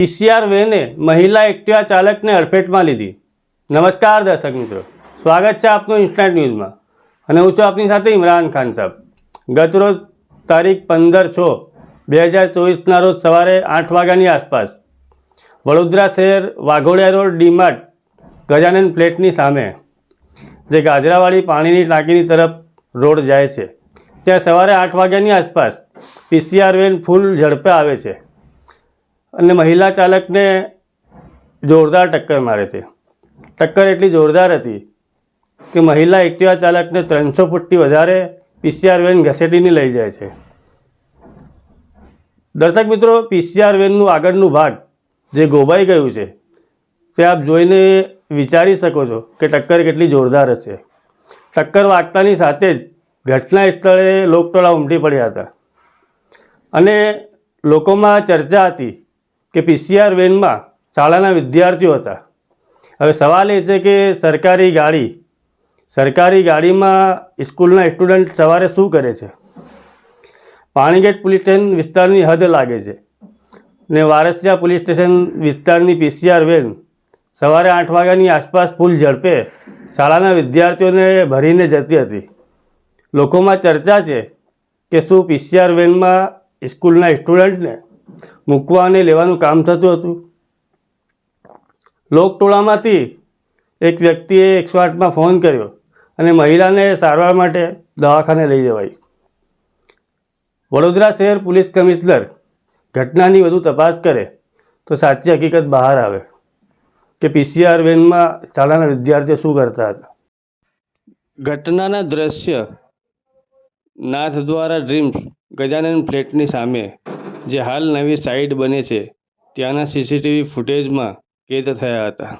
PCR વેને મહિલા Activa ચાલકને અડફેટમાં લીધી. નમસ્કાર દર્શક મિત્રો. સ્વાગત છે આપનું ઇન્સ્ટન્ટ ન્યૂઝમાં અને હું છું આપની સાથે ઇમરાન ખાન સાહેબ. ગતરોજ તારીખ પંદર છ, બે હજાર ચોવીસના રોજ સવારે આઠ વાગ્યાની આસપાસ વડોદરા શહેર વાઘોડિયા રોડ ડીમાર્ટ ગજાનન પ્લેટની સામે જે ગાજરાવાળી પાણીની ટાંકીની તરફ રોડ જાય છે, ત્યાં સવારે આઠ વાગ્યાની આસપાસ પીસીઆર વેન ફૂલ ઝડપે આવે છે. અને મહિલા ચાલકને જોરદાર ટક્કર મારે છે. ટક્કર એટલી જોરદાર હતી કે મહિલા એક્ટિવા ચાલકને ત્રણસો ફૂટથી વધારે પીસીઆર વેન ઘસેટીને લઈ જાય છે. દર્શક મિત્રો પીસીઆર વેનનું આગળનું ભાગ જે ગોબાઈ ગયું છે, તે આપ જોઈને વિચારી શકો છો કે ટક્કર કેટલી જોરદાર હશે ટક્કર વાગતાની સાથે જ ઘટના સ્થળે લોકટોળા ઉમટી પડ્યા હતા. અને લોકોમાં ચર્ચા હતી કે પીસીઆર વેનમાં શાળાના વિદ્યાર્થીઓ હતા. હવે સવાલ એ છે કે સરકારી ગાડી, સરકારી ગાડીમાં સ્કૂલના સ્ટુડન્ટ સવારે શું કરે છે? પાણીગેટ પોલીસ સ્ટેશન વિસ્તારની હદ લાગે છે ને વારસિયા પોલીસ સ્ટેશન વિસ્તારની પીસીઆર વેન સવારે આઠ વાગ્યાની આસપાસ ફૂલ ઝડપે શાળાના વિદ્યાર્થીઓને ભરીને જતી હતી. લોકોમાં ચર્ચા છે કે શું પીસીઆર વેનમાં સ્કૂલના સ્ટુડન્ટને મૂકવા અને લેવાનું કામ થતું હતું. લોકટોળામાંથી એક વ્યક્તિએ એકસો આઠમાં ફોન કર્યો અને મહિલાને સારવાર માટે દવાખાને લઈ જવાઈ. વડોદરા શહેર પોલીસ કમિશનર ઘટનાની વધુ તપાસ કરે તો સાચી હકીકત બહાર આવે કે પીસીઆર વેનમાં શાળાના વિદ્યાર્થીઓ શું કરતા હતા. ઘટનાના દ્રશ્ય નાથ દ્વારા ડ્રીમ્સ, ગજાનન ફ્લેટની સામે જે હાલ નવી સાઇટ બને છે ત્યાંના સીસીટીવી ફૂટેજમાં કેદ થયા હતા.